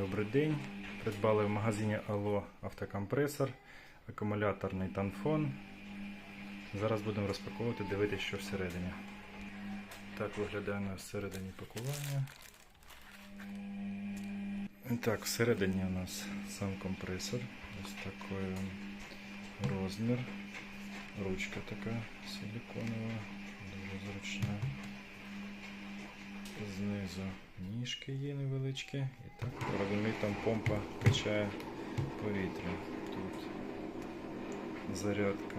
Добрий день. Придбали в магазині Алло автокомпресор, акумуляторний танфон. Зараз будемо розпаковувати, дивитися, що всередині. Так виглядає на всередині пакування. І Так, всередині у нас сам компресор. Ось такий розмір. Ручка така силиконова, дуже зручна. Знизу ніжки є невеличкі. І так, розумію, там помпа качає повітря. Тут зарядка.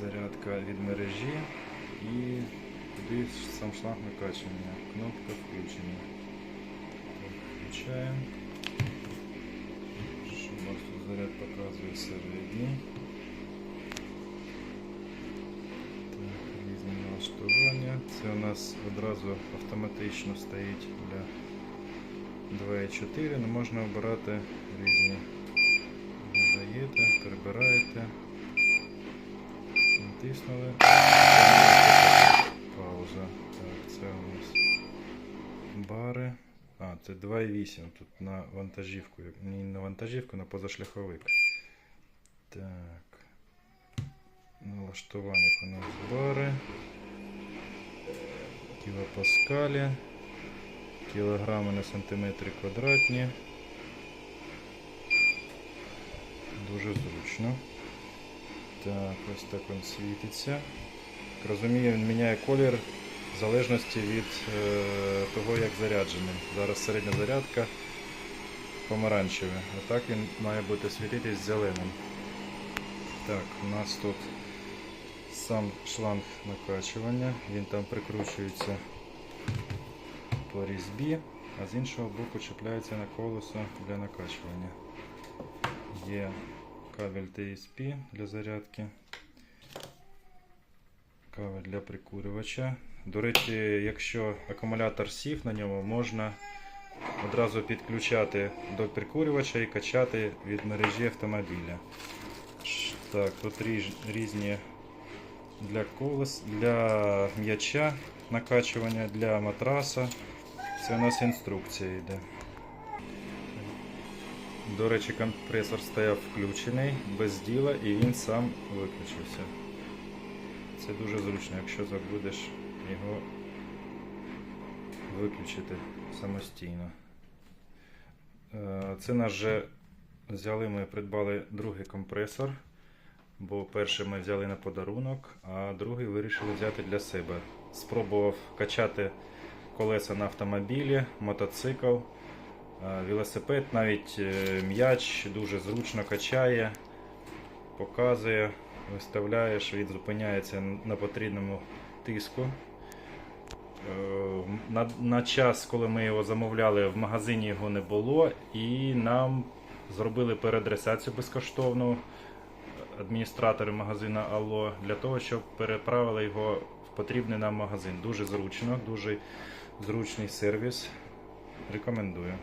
Зарядка від мережі і туди сам шланг накачування. Кнопка включення. Включаємо. Що у нас тут заряд показує середній. Так, різні налаштування. Це у нас одразу автоматично стоїть для 2.4, але можна обирати різні. Додаєте, перебираєте, натиснули. Пауза. Так, це у нас бари. А, це 2.8. Тут на вантажівку. Не на вантажівку, на позашляховик. Так. На налаштуваннях у нас бари. Кілопаскалі. Кілограми на сантиметри квадратні. Дуже зручно. Так, ось так він світиться. Як розумію, він міняє колір в залежності від е, того, як заряджений. Зараз середня зарядка помаранчеве, а так він має бути світитись зеленим. Так, у нас тут сам шланг накачування, він там прикручується по різьбі, а з іншого боку чіпляється на колесо для накачування. Є кабель TSP для зарядки, кабель для прикурювача. До речі, якщо акумулятор сів на ньому, можна одразу підключати до прикурювача і качати від мережі автомобіля. Так, тут різ- різні для колес, для м'яча накачування, для матраса. Це у нас інструкція йде. До речі, компресор стояв включений без діла і він сам виключився. Це дуже зручно, якщо забудеш його виключити самостійно. Е, Це наш же взяли, ми придбали другий компресор, бо перший ми взяли на подарунок, а другий вирішили взяти для себе. Спробував качати колеса на автомобілі, мотоцикл, е, велосипед, навіть е, м'яч дуже зручно качає, показує, виставляєш, він зупиняється на потрібному тиску. Е, На, на час, коли ми його замовляли, в магазині його не було, і нам зробили переадресацію безкоштовну адміністратори магазину Алло для того, щоб переправили його в потрібний нам магазин. Дуже зручно, дуже зручний сервіс. Рекомендую.